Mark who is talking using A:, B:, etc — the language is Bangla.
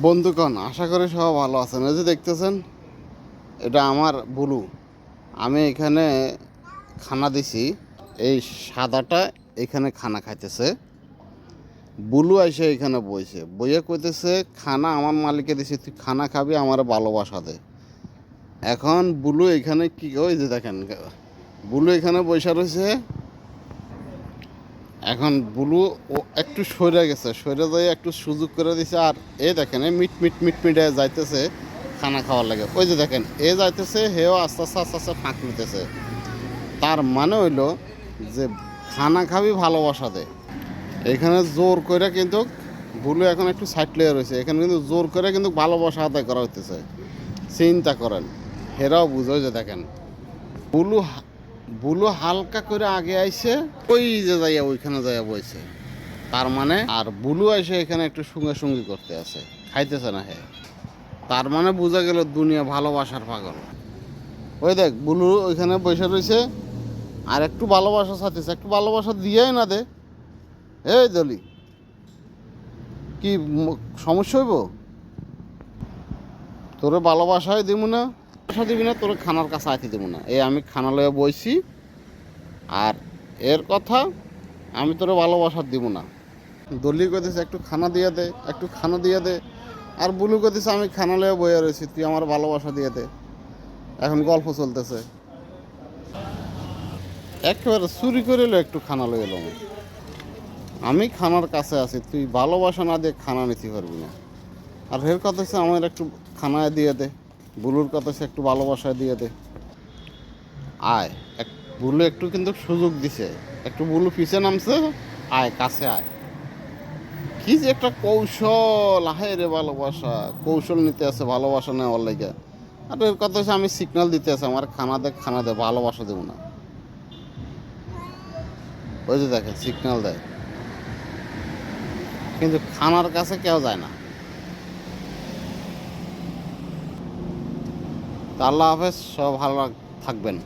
A: বন্ধুগণ, আশা করি সব ভালো আছেন। এই যে দেখতেছেন, এটা আমার বুলু। আমি এখানে খানা দিছি। এই সাদাটা এখানে খানা খাইতেছে। বুলু এসে এখানে বইছে। বইয়ে কইতেছে, খানা আমার মালিকে দিছি, তুই খানা খাবি, আমার ভালোবাসা দে। এখন বুলু এখানে কি, ওই যে দেখেন, বুলু এখানে বৈশা রয়েছে এখন বুলু ও একটু সরে গেছে সরে যাই একটু সুযোগ করে দিছে, আর এ দেখেন মিট মিট মিট, মিটে যাইতেছে খানা খাওয়ার লাগে। ওই যে দেখেন, এ যাইতেছে, হেও আস্তে আস্তে আস্তে আস্তে ফাঁক নিতেছে। তার মানে হইল যে খানা খাবি, ভালোবাসা দে। এখানে জোর করে কিন্তু বুলু এখন একটু সাইড লেগে রয়েছে। এখানে কিন্তু জোর করে কিন্তু ভালোবাসা আদায় করা হইতেছে। চিন্তা করেন, হেরাও বুঝো যে দেখেন, বুলু বুলু হালকা করে আগে আইসে ওই যে যাইয়া ওইখানে যাইয়া বইছে। তার মানে আর বুলু এসে এখানে একটু সঙ্গে সঙ্গী করতে আছে। খাইতেছে না হে। তার মানে বোঝা গেল দুনিয়া ভালোবাসার পাগল। ওই দেখ, বুলু ওইখানে বসে রয়েছে আর একটু ভালোবাসা চাইতেছে একটু ভালোবাসা দিয়েই না দে। এই দলি। কি সমস্যা হইব? তোরে ভালোবাসাই দিব না। ভালোবাসা দিবি না, তোর খানার কাছে আইতে দিব না। এই আমি খানা লয়ে বইছি। আর এর কথা, আমি তোরে ভালোবাসা দিব না। দলি কইতেছে একটু খানা দিয়ে দে, একটু খানা দিয়ে দে। আর বুলু কইতেছে আমি খানা লয়ে বইয়া রয়েছি তুই আমার ভালোবাসা দিয়ে দে। এখন গল্প চলতেছে। একেবারে চুরি করে এলো একটু খানা লয়ে এলো আমি খানার কাছে আছি, তুই ভালোবাসা না দিয়ে খানা নিতে পারবি না। আর হের কথা হচ্ছে আমার একটু খানায় দিয়ে দে বুলুর কথা হচ্ছে একটু ভালোবাসায় দিয়ে দে। আয়, এক বুলু একটু কিন্তু সুযোগ দিছে। একটু বুলু পিছে নামছে, আয়, কাছে আয়। কি যে একটা কৌশল আহে রে ভালোবাসা। কৌশল নিতে আছে, ভালোবাসা নেওয়ার লাগে। আর এর কথা হচ্ছে আমি সিগনাল দিতে আছে, আমার খানা দে খানা দে, ভালোবাসা দেবো না। ওই যে দেখেন সিগনাল দেয়। কিন্তু খানার কাছে কেউ যায় না। আল্লাহ হাফেজ সব ভালো থাকবেন।